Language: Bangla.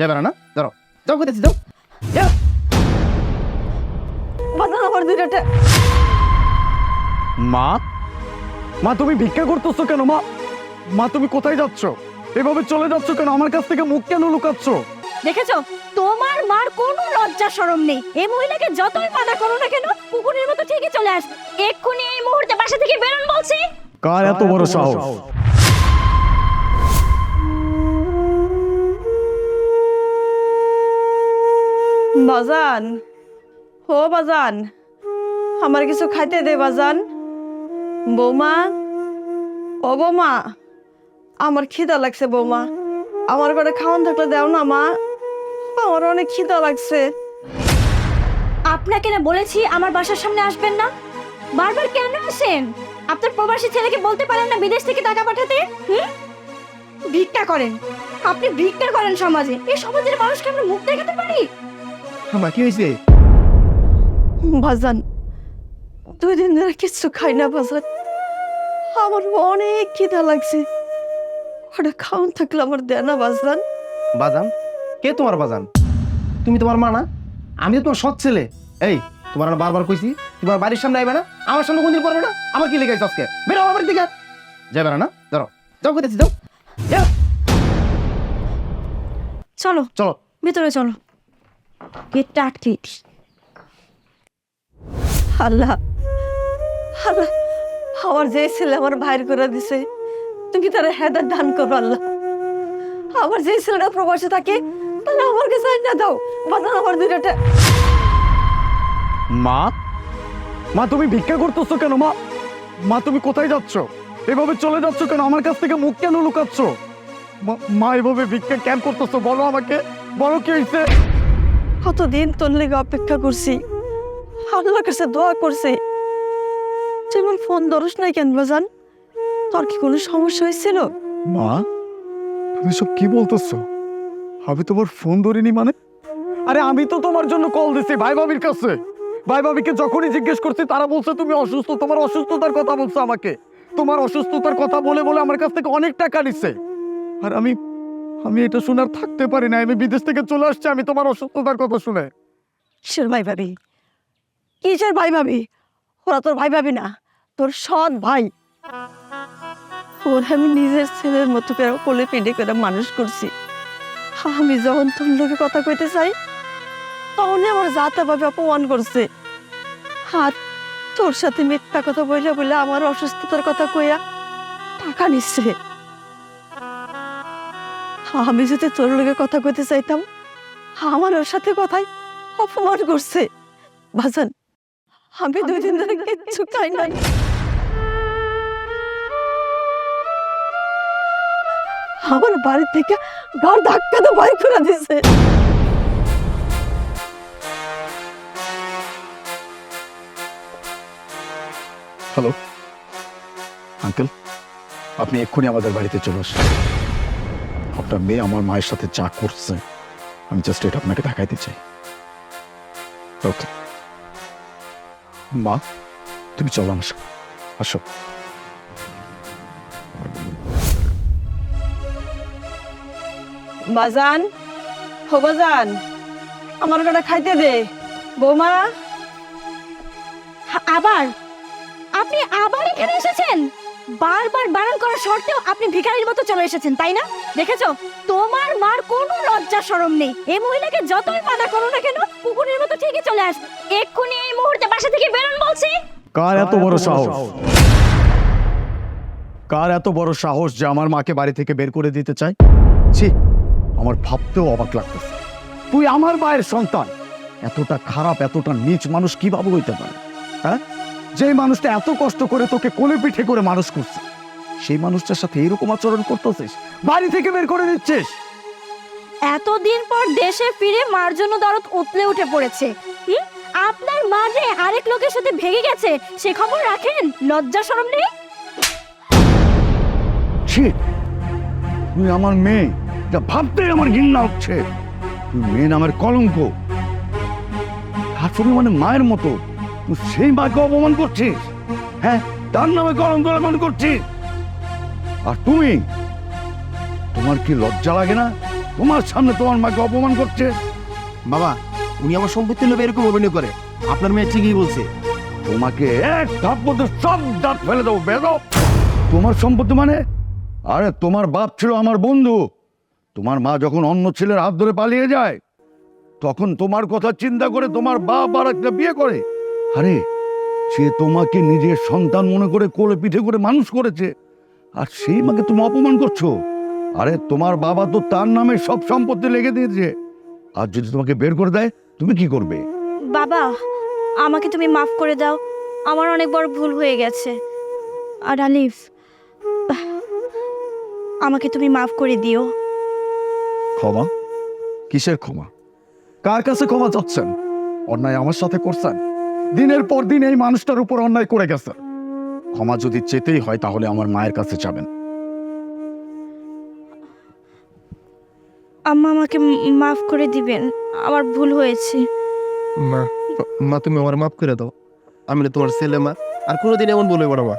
যাবে না না ধরো। যাও কোথায় যাও যাও মা? মা তুমি ভিক্ষা করতেছো কেন মা? মা তুমি কোথায় যাচ্ছ? এভাবে চলে যাচ্ছ কেন? আমার কাছ থেকে মুখ কেন লুকাচ্ছ? দেখেছ? তোমার মার কোনো লজ্জা শরম নেই। এই মহিলাকে যতই মানা করো না কেন কুকুরের মতো ঠিকই চলে আস এক্ষুনি এই মুহূর্তে বাসা থেকে বেরোন বলছি। কার এত বড় সাহস? বাজান। হো বাজান, আমার কিছু খাইতে দে বাজান। বৌমা, ও বৌমা, আমার খিদা লাগছে বৌমা। আমার ঘরে খাওয়ান থাকলে দাও না, মা। আমার অনেক খিদা লাগছে। আপনাকে না বলেছি আমার বাসার সামনে আসবেন না? বারবার কেন আসেন? আপনার প্রবাসী ছেলেকে বলতে পারেন না বিদেশ থেকে টাকা পাঠাতে? হুম? ভিক্ষা করেন। আপনি ভিক্ষা করেন সমাজে। এই সমাজের মানুষকে আমরা মুখ দেখাতে পারি? মা কি হয়েছে বাজান দুই দিন ধরে কিচ্ছু খাই না বাজান আমার অনেক খিদা লাগছে ওটা খাওয়ান থাকলে আমার দেয় না বাজান বাজান কে তোমার বাজান? তুমি তোমার মা না? আমি তো তোমার সৎ ছেলে। এই তোমার বারবার কইছি তোমার বাড়ির সামনে আইবে না আমার সামনে কোনদিন পড়বে না? আমার কি লেগে লেগেছে আজকে? বেরো আমার দিকে। যাবে না না? ধরো। যাও কোথায় যাও। চলো। চলো। ভিতরে চলো। আল্লাহ আল্লাহ আমার যে ছেলে আমার ভাইয়ের করে দিছে তুমি তার হেদার দান করো আল্লাহ। আমার যে ছেলেটা প্রবাসে থাকে তাহলে আমার কাছে না দাও বাজান আমার দুইটা মা? মা তুমি ভিক্ষা করতেছো কেন মা? মা তুমি কোথায় যাচ্ছ? এভাবে চলে যাচ্ছ কেন? আমার কাছ থেকে মুখ কেন লুকাচ্ছ? মা- মা এভাবে ভিক্ষা কেন করতেছো? বলো আমাকে বলো কি হয়েছে কতদিন তোর লেগে অপেক্ষা করছি? আল্লাহর কাছে দোয়া করছি। যেমন ফোন ধরস নাই কেন বাজান? তোর কি কোনো সমস্যা হয়েছিল? মা, তুমি সব কি বলতেছো? আমি তোমার ফোন ধরিনি মানে? আরে আমি তো তোমার জন্য কল দিছি ভাই ভাবির কাছে। ভাই ভাবিকে যখনই জিজ্ঞেস করছি, তারা বলছে, তুমি অসুস্থ, তোমার অসুস্থতার কথা বলছো আমাকে। তোমার অসুস্থতার কথা বলে বলে আমার কাছ থেকে অনেক টাকা নিচ্ছে আর আমি আমি এটা শোনার থাকতে পারি না আমি বিদেশ থেকে চলে আসছি, আমি তোমার অসুস্থতার কথা শুনে। কিসের ভাই ভাবি? কিসের ভাই ভাবি? ওরা তোর ভাই ভাবি না, তোর সৎ ভাই। ওর আমি নিজের ছেলের মতো করে কোলে পেটে করে মানুষ করছি। আমি যখন তোর লোকে কথা কইতে চাই তখন আমার জাতা ভাবে অপমান করছে। আর তোর সাথে মিথ্যা কথা বইলে বলে আমার অসুস্থতার কথা কইয়া টাকা নিচ্ছে। আমি যদি তোর লোকে কথা কইতে চাইতাম আমার ওর সাথে কথাই অপমান করছে। বাজান আমি দুই দিন ধরে কিচ্ছু খাই নাই। আমার বাড়ি থেকে ঘর ধাক্কা তো বাড়ি করে দিছে। হ্যালো আঙ্কেল আপনি এক্ষুনি আমাদের বাড়িতে চলে আসুন। আপনার মেয়ে আমার মায়ের সাথে যা করছে আমি জাস্ট এটা আপনাকে দেখাইতে চাই। ওকে মা তুমি চলো আমার সাথে। আসো। বাজান হো বাজান আমার কটা খাইতে দে। বৌমা। আবার? আপনি আবার এখানে এসেছেন? বারবার বারণ করার সত্ত্বেও আপনি ভিখারির মতো চলে এসেছেন তাই না? দেখেছ? তোমার মার কোনো লজ্জা শরম নেই। এই মহিলাকে যতই মানা করো না কেন কুকুরের মতো ঠিকই চলে আস এক্ষুনি এই মুহূর্তে বাসা থেকে বেরোন বলছি। কার এত বড় সাহস? কার এত বড় সাহস যে আমার মাকে বাড়ি থেকে বের করে দিতে চায়? ছি আমার ভাবতেও অবাক লাগতেছে। তুই আমার মায়ের সন্তান। এতটা খারাপ এতটা নিচ মানুষ কীভাবে হইতে পারে? হ্যাঁ? যে মানুষটা এত কষ্ট করে তোকে কোলে পিঠে করে মানুষ করছে সেই মানুষটার সাথে এরকম আচরণ করতেছিস? বাড়ি থেকে বের করে দিচ্ছিস এতদিন পর দেশে ফিরে মার জন্য দরদ উতলে উঠে পড়েছে। হুম? আপনার মা যে আরেক লোকের সাথে ভেগে গেছে সে খবর রাখেন? লজ্জা শরম নেই? ছি তুই আমার মেয়ে যা ভাবতেই আমার ঘৃণা হচ্ছে। তুই মেয়ে নামের কলঙ্ক। শাশুড়ি মানে মায়ের মতো। সেই মাকে অপমান করছিস? হ্যাঁ তার নামে কলঙ্ক অপমান করছিস? আর তুমি? তোমার কি লজ্জা লাগে না? তোমার সামনে তোমার মাকে অপমান করছে? বাবা উনি আমার সম্পত্তি লোভে এরকম অভিনয় করে। আপনার মেয়ে ঠিকই বলছে। তোমাকে এক ধাপ মধ্যে সব দাঁত ফেলে দেবো বেরো তোমার সম্পত্তি মানে? আরে তোমার বাপ ছিল আমার বন্ধু। তোমার মা যখন অন্য ছেলের হাত ধরে পালিয়ে যায় তখন তোমার কথা চিন্তা করে তোমার বাপ আর একটা বিয়ে করে। আরে সে তোমাকে নিজের সন্তান মনে করে কোলে পিঠে করে মানুষ করেছে আর সেই মাকে তুমি অপমান করছ। আরে তোমার বাবা তো তার নামে সব সম্পত্তি লেগে দিয়েছে। আর যদি তোমাকে বের করে দেয় তুমি কি করবে? বাবা আমাকে তুমি মাফ করে দাও। আমার অনেক বড় ভুল হয়ে গেছে। আর আলিফ আমাকে তুমি মাফ করে দিও। ক্ষমা? কিসের ক্ষমা? কার কাছে ক্ষমা চাচ্ছেন? অন্যায় আমার সাথে করছেন? দিনের পর দিন এই মানুষটার উপর অন্যায় করে গেছে। ক্ষমা যদি চেতেই হয় তাহলে আমার মায়ের কাছে যাবেন। আম্মা আমাকে মাফ করে দিবেন আমার ভুল হয়েছে। মা মা তুমি আমার মাফ করে দাও। আমি না তোমার ছেলে মা আর কোনোদিন এমন বলবে না মা।